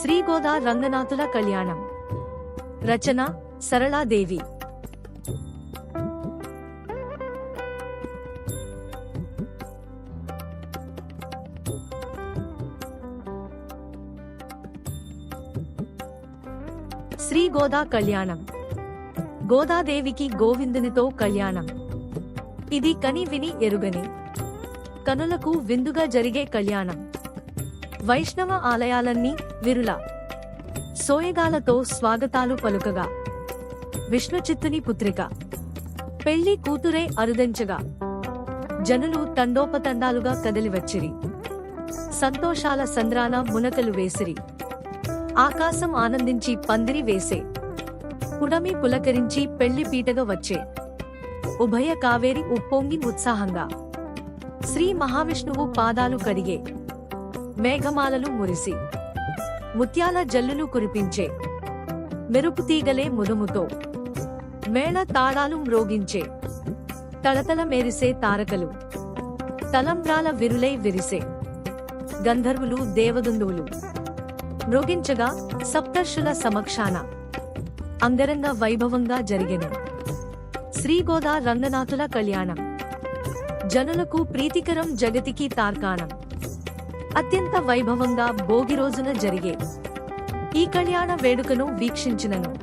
శ్రీగోదా రంగనాథుల కళ్యాణం. రచన సరళాదేవి. శ్రీ గోదా కళ్యాణం. గోదాదేవికి గోవిందునితో కళ్యాణం. ఇది కని విని ఎరుగని. కనులకు విందుగా జరిగే కళ్యాణం. వైష్ణవ ఆలయాలన్నీ విరుల. సోయగాలతో స్వాగతాలు పలుకగా. విష్ణుచిత్తుని పుత్రిక. పెళ్ళి కూతురే అరుదంచగా. జనులు తండోపతండాలుగా కదిలివచ్చిరి. సంతోషాల సంద్రాన మునకలు వేసిరి. ఆకాశం ఆనందించి పందిరి వేసే. కుడమి పులకరించి పెళ్ళి పీటగా వచ్చే. ఉభయ కావేరి ఉప్పొంగి ఉత్సాహంగా. శ్రీ మహావిష్ణువు పాదాలు కడిగే. మేఘమాలలు మురిసి ముత్యాల జల్లులు కురిపించే మెరుపు తీగలే ముదుముతో మేళ తాళాలు మ్రోగించే తళతళ మెరిసే తారకలు తలంబ్రాల విరులై విరిసే గంధర్వులు దేవదుందువులు మ్రోగించగా సప్తర్షుల సమక్షాన అంగరంగ వైభవంగా జరిగెను. శ్రీగోదా రంగనాథుల కళ్యాణం. జనులకు ప్రీతికరం జగతికి తార్కాణం. అత్యంత వైభవంగా భోగి రోజున జరిగే ఈ కళ్యాణ వేడుకను వీక్షించినను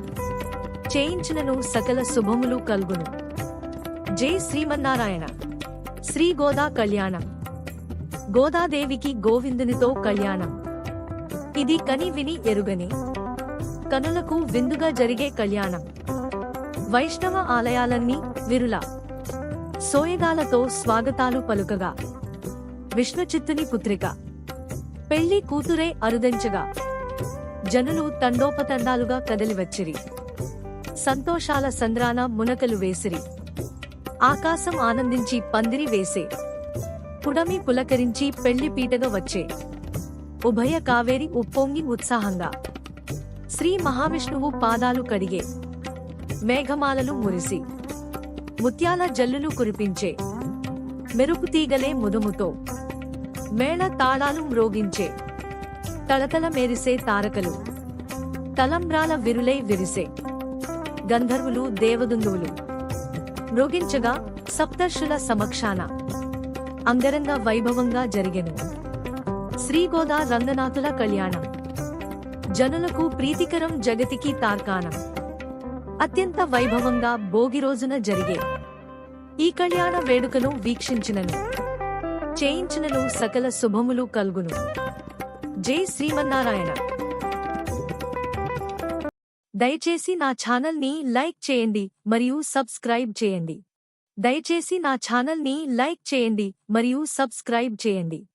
చేయించినను సకల శుభములు కల్గును. జై శ్రీమన్నారాయణ. శ్రీ గోదా కళ్యాణం. గోదాదేవికి గోవిందునితో కళ్యాణం. ఇది కని విని ఎరుగని కనులకు విందుగా జరిగే కళ్యాణం. వైష్ణవ ఆలయాలన్నీ విరుల సోయగాలతో స్వాగతాలు పలుకగా. విష్ణుచిత్తుని పుత్రిక. పెళ్ళి కూతురే అరుదంచగా. జనులు తండోపతండాలుగా కదలివచ్చిరి. సంతోషాల సంద్రాన మునకలు వేసిరి. ఆకాశం ఆనందించి పందిరి వేసే. పుడమి పులకరించి పెళ్ళి పీటగా వచ్చే. ఉభయ కావేరి ఉప్పొంగి ఉత్సాహంగా. శ్రీ మహావిష్ణువు పాదాలు కడిగే. మేఘమాలలు మురిసి. ముత్యాల జల్లులు కురిపించే. మెరుపు తీగలే ముదుముతో. మేళ తాళాలు మ్రోగించే. తళతళ మెరిసే తారకలు. తలంబ్రాల విరులై విరిసే. గంధర్వులు దేవదుందువులు. మ్రోగించగా సప్తర్షుల సమక్షాన. అంగరంగ వైభవంగా జరిగెను. శ్రీగోదా రంగనాథుల కళ్యాణం. జనులకు ప్రీతికరం జగతికి తార్కాణం. అత్యంత వైభవంగా భోగి రోజున జరిగే. ఈ కళ్యాణ వేడుకను వీక్షించినను. చేయించినను సకల శుభములు కల్గును. జై శ్రీమన్నారాయణ. దయచేసి నా ఛానల్ని లైక్ చేయండి మరియు సబ్స్క్రైబ్ చేయండి. దయచేసి నా ఛానల్ని లైక్ చేయండి మరియు సబ్స్క్రైబ్ చేయండి.